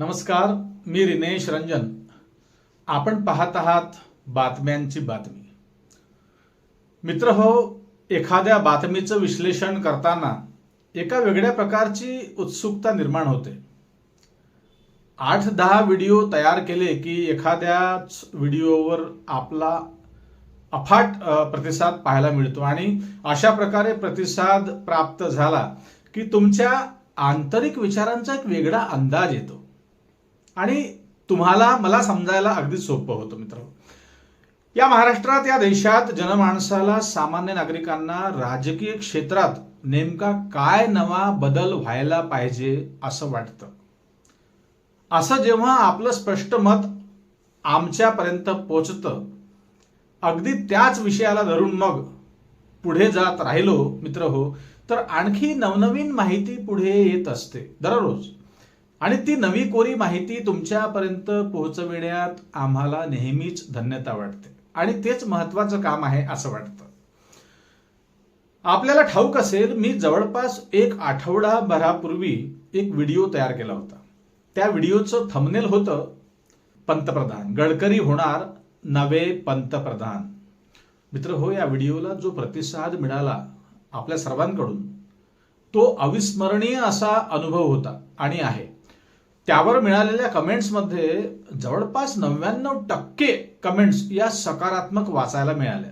नमस्कार मी रिनेश रंजन. आपण पाहत आहात बातम्यांची बातमी. मित्र हो एखाद्या बातमीचं विश्लेषण करताना एका वेगळ्या प्रकारची उत्सुकता निर्माण होते. आठ दहा व्हिडिओ तयार केले की एखाद्याच व्हिडिओवर आपला अफाट प्रतिसाद पाहायला मिळतो आणि अशा प्रकारे प्रतिसाद प्राप्त झाला की तुमच्या आंतरिक विचारांचा एक वेगळा अंदाज येतो. आणि तुम्हाला मला समजायला अगदी सोपं होतं मित्र या महाराष्ट्रात या देशात जनमाणसाला सामान्य नागरिकांना राजकीय क्षेत्रात नेमका काय नवा बदल व्हायला पाहिजे असं वाटतं? असं जेव्हा आपलं स्पष्ट मत आमच्यापर्यंत पोचतं अगदी त्याच विषयाला धरून मग पुढे जात राहिलो मित्र हो तर आणखी नवनवीन माहिती पुढे येत असते दररोज. आणि ती नवी कोरी माहिती तुमच्यापर्यंत पोहोचविण्यात आम्हाला नेहमीच धन्यता वाटते. आणि तेच महत्वाचं काम आहे असं वाटतं. आपल्याला ठाऊक असेल मी जवळपास एक आठवडाभरापूर्वी एक व्हिडिओ तयार केला होता. त्या व्हिडिओचं थंबनेल होतं पंतप्रधान गडकरी होणार नवे पंतप्रधान. मित्र हो या व्हिडिओला जो प्रतिसाद मिळाला आपल्या सर्वांकडून तो अविस्मरणीय असा अनुभव होता आणि आहे. त्यावर मिळालेल्या कमेंट्समध्ये जवळपास नव्याण्णव टक्के कमेंट्स या सकारात्मक वाचायला मिळाल्या.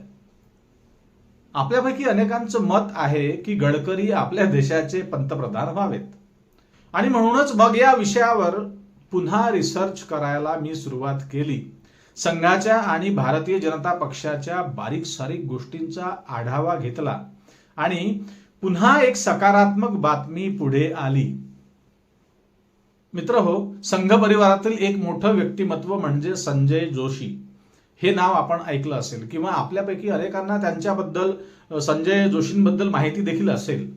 आपल्यापैकी अनेकांचं मत आहे की गडकरी आपल्या देशाचे पंतप्रधान व्हावेत. आणि म्हणूनच मग या विषयावर पुन्हा रिसर्च करायला मी सुरुवात केली. संघाच्या आणि भारतीय जनता पक्षाच्या बारीक सारीक गोष्टींचा आढावा घेतला. आणि पुन्हा एक सकारात्मक बातमी पुढे आली. मित्र हो संघ परिवारातील एक मोठं व्यक्तिमत्व म्हणजे संजय जोशी. हे नाव आपण ऐकलं असेल किंवा आपल्यापैकी अनेकांना त्यांच्याबद्दल संजय जोशींबद्दल माहिती देखील असेल.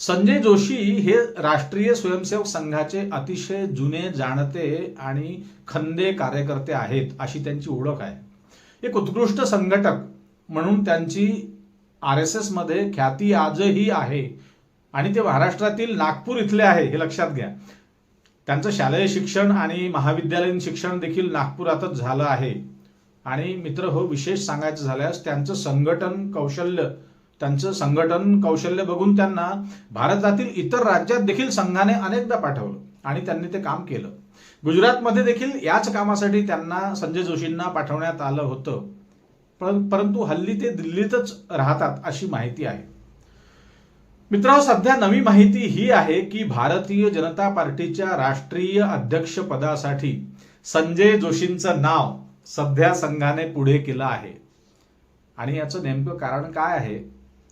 संजय जोशी हे राष्ट्रीय स्वयंसेवक संघाचे अतिशय जुने जाणते आणि खंदे कार्यकर्ते आहेत अशी त्यांची ओळख आहे. एक उत्कृष्ट संघटक म्हणून त्यांची आर एस एसमध्ये ख्याती आजही आहे. आणि ते महाराष्ट्रातील नागपूर इथले आहे हे लक्षात घ्या. त्यांचं शालेय शिक्षण आणि महाविद्यालयीन शिक्षण देखील नागपुरातच झालं आहे. आणि मित्र हो विशेष सांगायचं झाल्यास त्यांचं संघटन कौशल्य त्यांचं संघटन कौशल्य बघून त्यांना भारतातील इतर राज्यात देखील संघाने अनेकदा पाठवलं आणि त्यांनी ते काम केलं. गुजरातमध्ये देखील याच कामासाठी त्यांना संजय जोशींना पाठवण्यात आलं होतं. पण परंतु हल्ली ते दिल्लीतच राहतात अशी माहिती आहे. मित्रांनो सध्या नवी माहिती ही आहे की भारतीय जनता पार्टीच्या राष्ट्रीय अध्यक्षपदासाठी संजय जोशींचं नाव सध्या संघाने पुढे केलं आहे. आणि याचं नेमकं कारण काय आहे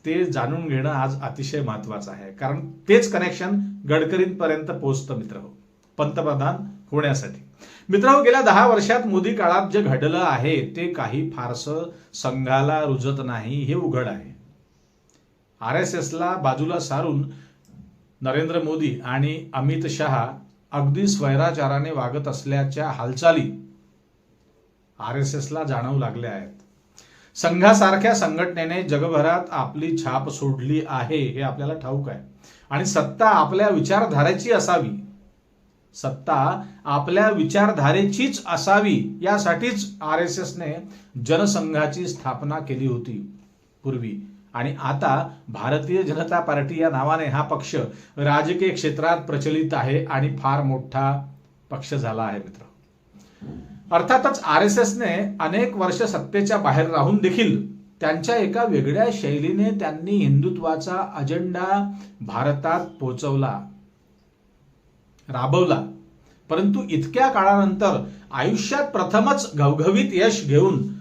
ते जाणून घेणं आज अतिशय महत्वाचं आहे. कारण तेच कनेक्शन गडकरींपर्यंत पोहोचतं मित्र हो पंतप्रधान होण्यासाठी. मित्र गेल्या दहा वर्षात मोदी काळात जे घडलं आहे ते काही फारसं संघाला रुजत नाही हे उघड आहे. आर एस एसला बाजूला सारून नरेंद्र मोदी आणि अमित शहा अगदी स्वैराचाराने वागत असल्याच्या हालचाली आर एस एसला जाणवू लागल्या आहेत. संघासारख्या संघटनेने जगभरात आपली छाप सोडली आहे हे आपल्याला ठाऊक आहे. आणि सत्ता आपल्या विचारधारेची असावी. सत्ता आपल्या विचारधारेचीच असावी यासाठीच आर एस एसने जनसंघाची स्थापना केली होती पूर्वी. आणि आता भारतीय जनता पार्टी या नावाने हा पक्ष राजकीय क्षेत्रात प्रचलित आहे आणि फार मोठा पक्ष झाला आहे मित्र. अर्थातच आर एस एसने अनेक वर्ष सत्तेच्या बाहेर राहून देखील त्यांच्या एका वेगळ्या शैलीने त्यांनी हिंदुत्वाचा अजेंडा भारतात पोहोचवला राबवला. परंतु इतक्या काळानंतर आयुष्यात प्रथमच घवघवीत यश घेऊन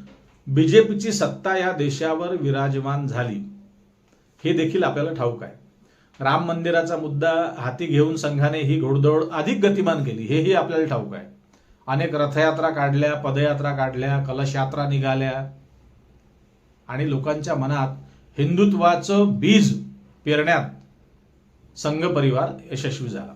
बीजेपीची सत्ता या देशावर विराजमान झाली. हे देखील आपल्याला ठाऊक आहे. राम मंदिराचा मुद्दा हाती घेऊन संघाने ही घोडदौड अधिक गतिमान केली हेही आपल्याला ठाऊक आहे. अनेक रथयात्रा काढल्या पदयात्रा काढल्या कलशयात्रा निघाल्या. आणि लोकांच्या मनात हिंदुत्वाचं बीज पेरण्यात संघ परिवार यशस्वी झाला.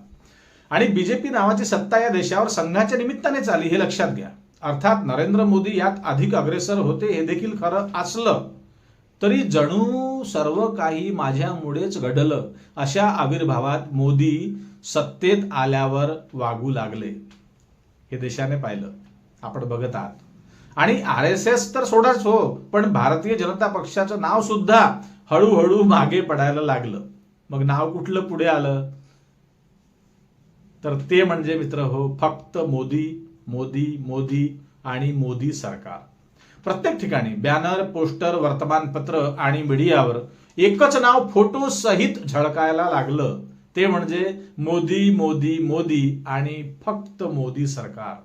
आणि बीजेपी नावाची सत्ता या देशावर संघाच्या निमित्तानेच आली हे लक्षात घ्या. अर्थात नरेंद्र मोदी यात अधिक अग्रेसर होते हे देखील खरं असलं तरी जणू सर्व काही माझ्यामुळेच घडलं अशा आविर्भावात मोदी सत्तेत आल्यावर वागू लागले. हे देशाने पाहिलं. आपण बघत आहात. आणि आर एस एस तर सोडाच हो पण भारतीय जनता पक्षाचं नाव सुद्धा हळूहळू मागे पडायला लागलं. मग नाव कुठलं पुढे आलं? तर ते म्हणजे मित्र हो फक्त मोदी मोदी मोदी आणि मोदी सरकार. प्रत्येक ठिकाणी बॅनर पोस्टर वर्तमानपत्र आणि मीडियावर एकच नाव फोटो सहित झळकायला लागलं. ते म्हणजे मोदी मोदी मोदी आणि फक्त मोदी सरकार.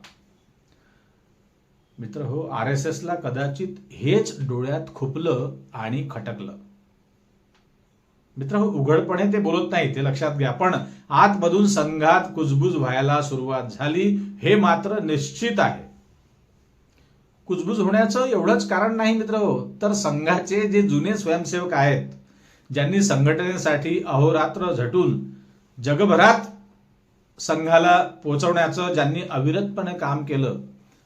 मित्र हो आर एस एसला कदाचित हेच डोळ्यात खुपलं आणि खटकलं. मित्र हो, उघडपणे ते बोलत नाही ते लक्षात घ्या. पण आतमधून संघात कुजबुज व्हायला सुरुवात झाली हे मात्र निश्चित आहे. कुजबुज होण्याचं एवढंच कारण नाही मित्र हो. तर संघाचे जे जुने स्वयंसेवक आहेत ज्यांनी संघटनेसाठी अहोरात्र झटून जगभरात संघाला पोहोचवण्याचं ज्यांनी अविरतपणे काम केलं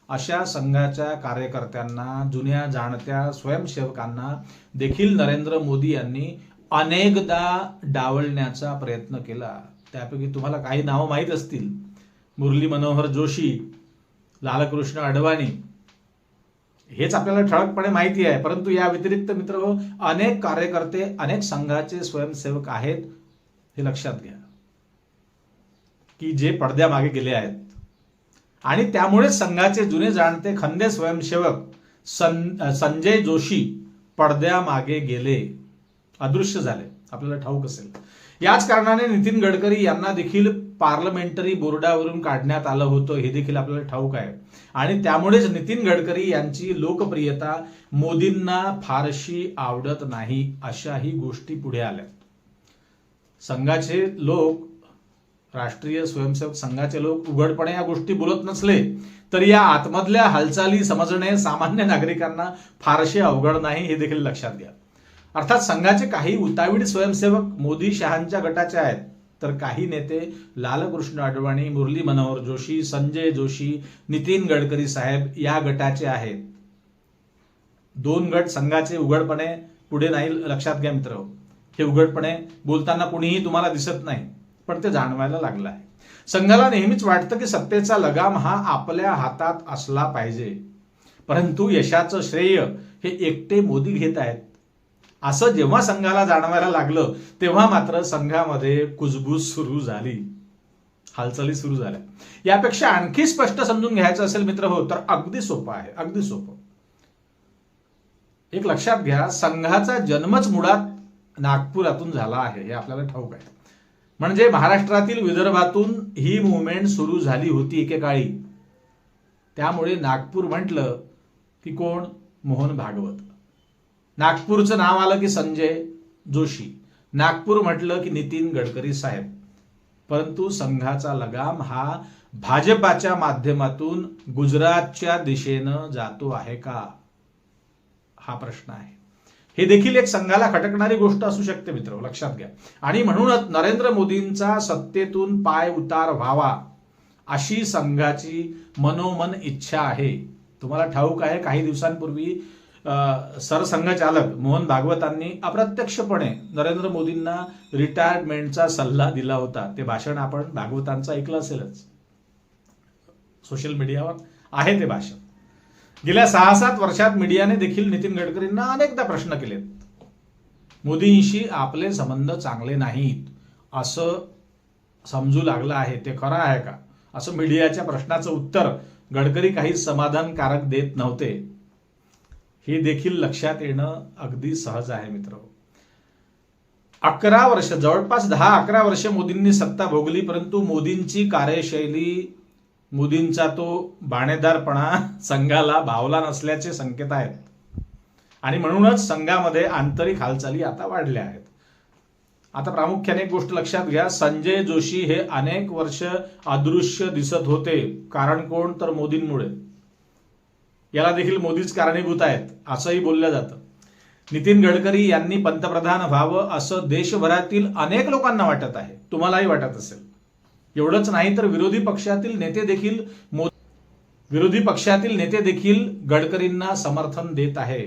अशा संघाच्या कार्यकर्त्यांना जुन्या जाणत्या स्वयंसेवकांना देखील नरेंद्र मोदी यांनी अनेकदा डावलण्याचा प्रयत्न केला. त्यापैकी तुम्हाला काही नावं माहीत असतील. मुरली मनोहर जोशी लालकृष्ण अडवाणी. हेच आपल्याला ठळकपणे माहिती आहे. परंतु या व्यतिरिक्त मित्र हो, अनेक कार्यकर्ते अनेक संघाचे स्वयंसेवक आहेत हे लक्षात घ्या. की जे पडद्यामागे गेले आहेत. आणि त्यामुळेच संघाचे जुने जाणते खंदे स्वयंसेवक सं संजय जोशी पडद्यामागे गेले. अदृश्य झाले. आपल्याला ठाऊक असेल. याच कारणाने नितीन गडकरी यांना देखील पार्लमेंटरी बोर्डावरून काढण्यात आलं होतं. हे देखील आपल्याला ठाऊक आहे. आणि त्यामुळेच नितीन गडकरी यांची लोकप्रियता मोदींना फारशी आवडत नाही अशाही गोष्टी पुढे आल्या. संघाचे लोक राष्ट्रीय स्वयंसेवक संघाचे लोक उघडपणे या गोष्टी बोलत नसले तर या आतमधल्या हालचाली समजणे सामान्य नागरिकांना फारसे अवघड नाही हे देखील लक्षात घ्या. अर्थात संघाचे काही उतावीड स्वयंसेवक मोदी शहांच्या गटाचे आहेत. तर काही नेते लालकृष्ण अडवाणी मुरली मनोहर जोशी संजय जोशी नितीन गडकरी साहेब या गटाचे आहेत. दोन गट संघाचे उघडपणे पुढे नाही लक्षात घ्या मित्र. हे उघडपणे बोलताना कुणीही तुम्हाला दिसत नाही पण ते जाणवायला लागलं आहे. संघाला नेहमीच वाटतं की सत्तेचा लगाम हा आपल्या हातात असला पाहिजे. परंतु यशाचं श्रेय हे एकटे मोदी घेत आहेत. असं जेव्हा संघाला जाणवायला लागलं तेव्हा मात्र संघामध्ये कुजबूज सुरू झाली. हालचाली सुरू झाल्या. यापेक्षा आणखी स्पष्ट समजून घ्यायचं असेल मित्र हो तर अगदी सोपं आहे. अगदी सोपं. एक लक्षात घ्या संघाचा जन्मच मुळात नागपुरातून झाला आहे. हे आपल्याला ठाऊक आहे. म्हणजे महाराष्ट्रातील विदर्भातून ही मुवमेंट सुरू झाली होती एकेकाळी. त्यामुळे नागपूर म्हटलं की कोण? मोहन भागवत. नागपूरचं नाव आलं की संजय जोशी. नागपूर म्हटलं की नितीन गडकरी साहेब. परंतु संघाचा लगाम हा भाजपाच्या माध्यमातून गुजरातच्या दिशेनं जातो आहे का? हा प्रश्न आहे. हे देखील एक संघाला खटकणारी गोष्ट असू शकते मित्र लक्षात घ्या. आणि म्हणूनच नरेंद्र मोदींचा सत्तेतून पाय उतार व्हावा अशी संघाची मनोमन इच्छा आहे. तुम्हाला ठाऊक आहे काही दिवसांपूर्वी सरसंघचालक मोहन भागवतांनी अप्रत्यक्षपणे नरेंद्र मोदींना रिटायरमेंटचा सल्ला दिला होता. ते भाषण आपण भागवतांचं ऐकलं असेलच. सोशल मीडियावर आहे ते भाषण. गेल्या सहा सात वर्षात मीडियाने देखील नितीन गडकरींना अनेकदा प्रश्न केलेत. मोदींशी आपले संबंध चांगले नाहीत असं समजू लागलं आहे. ते खरं आहे का? असं मीडियाच्या प्रश्नाचं उत्तर गडकरी काही समाधानकारक देत नव्हते. हे देखील लक्षात येणं अगदी सहज आहे मित्र. अकरा वर्ष जवळपास दहा अकरा वर्ष मोदींनी सत्ता भोगली परंतु मोदींची कार्यशैली मोदींचा तो बाणेदारपणा संघाला भावला नसल्याचे संकेत आहेत. आणि म्हणूनच संघामध्ये आंतरिक हालचाली आता वाढल्या आहेत. आता प्रामुख्याने एक गोष्ट लक्षात घ्या संजय जोशी हे अनेक वर्ष अदृश्य दिसत होते. कारण कोण? तर मोदींमुळे. याला देखील मोदीच कारणीभूत आहेत असंही बोललं जातं. नितीन गडकरी यांनी पंतप्रधान व्हावं असं देशभरातील अनेक लोकांना वाटत आहे. तुम्हालाही वाटत असेल. एवढंच नाही तर विरोधी पक्षातील नेते देखील विरोधी पक्षातील नेते देखील गडकरींना समर्थन देत आहे.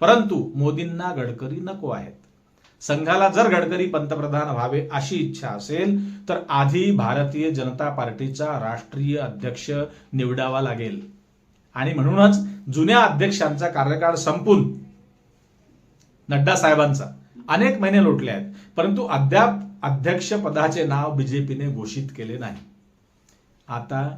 परंतु मोदींना गडकरी नको आहेत. संघाला जर गडकरी पंतप्रधान व्हावे अशी इच्छा असेल तर आधी भारतीय जनता पार्टीचा राष्ट्रीय अध्यक्ष निवडावा लागेल. आणि म्हणूनच जुन्या अध्यक्षांचा कार्यकाळ संपून नड्डा साहेबांचा अनेक महिने लोटले आहेत परंतु अद्याप अध्यक्ष पदाचे नाव बीजेपीने घोषित केले नाही. आता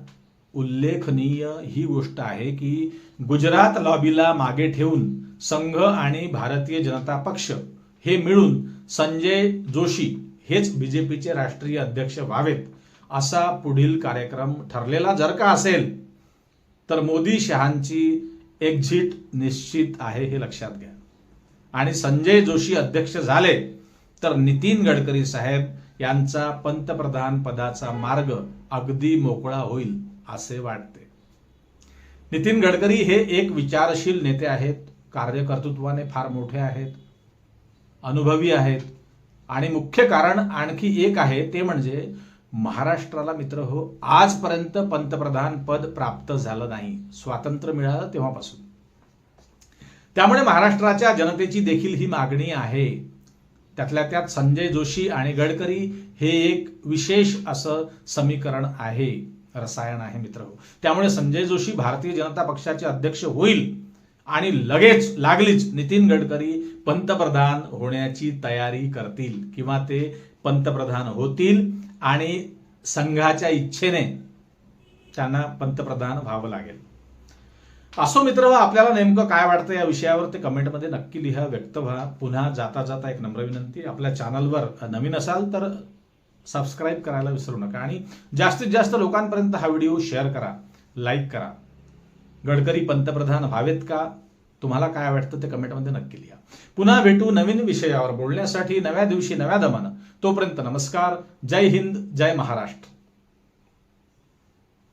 उल्लेखनीय ही गोष्ट आहे की गुजरात लॉबीला मागे ठेवून संघ आणि भारतीय जनता पक्ष हे मिळून संजय जोशी हेच बीजेपीचे राष्ट्रीय अध्यक्ष व्हावेत असा पुढील कार्यक्रम ठरलेला जर का असेल तर मोदी शहांची एक्झिट निश्चित आहे हे लक्षात घ्या. आणि संजय जोशी अध्यक्ष झाले तर नितीन गडकरी साहेब यांचा पंतप्रधान पदाचा मार्ग अगदी मोकळा होईल असे वाटते. नितीन गडकरी हे एक विचारशील नेते आहेत कार्यकर्तृत्वाने फार मोठे आहेत अनुभवी आहेत आणि मुख्य कारण आणखी एक आहे ते म्हणजे महाराष्ट्राला मित्र हो आजपर्यंत पंतप्रधान पद प्राप्त झालं नाही. स्वातंत्र्य मिळालं तेव्हापासून. त्यामुळे महाराष्ट्राच्या जनतेची देखील ही मागणी आहे. त्यातल्या त्यात संजय जोशी आणि गडकरी हे एक विशेष असं समीकरण आहे रसायन आहे मित्र हो. त्यामुळे संजय जोशी भारतीय जनता पक्षाचे अध्यक्ष होईल आणि लगेच लागलीच नितीन गडकरी पंतप्रधान होण्याची तयारी करतील किंवा ते पंतप्रधान होतील. आणि संघाच्या इच्छेने त्यांना पंतप्रधान व्हावं लागेल. असो मित्र आपल्याला नेमकं काय वाटतं या विषयावर ते कमेंटमध्ये नक्की लिहा व्यक्त व्हा. पुन्हा जाता जाता एक नम्र विनंती आपल्या चॅनलवर नवीन असाल तर सबस्क्राईब करायला विसरू नका आणि जास्तीत जास्त लोकांपर्यंत हा व्हिडिओ शेअर करा लाईक करा. गडकरी पंतप्रधान व्हावेत का? तुम्हाला काय वाटतं ते कमेंटमध्ये नक्की लिहा. पुन्हा भेटू नवीन विषयावर. बोलण्यासाठी नव्या दिवशी नव्या दमानं. तोपर्यंत नमस्कार. जय हिंद. जय महाराष्ट्र.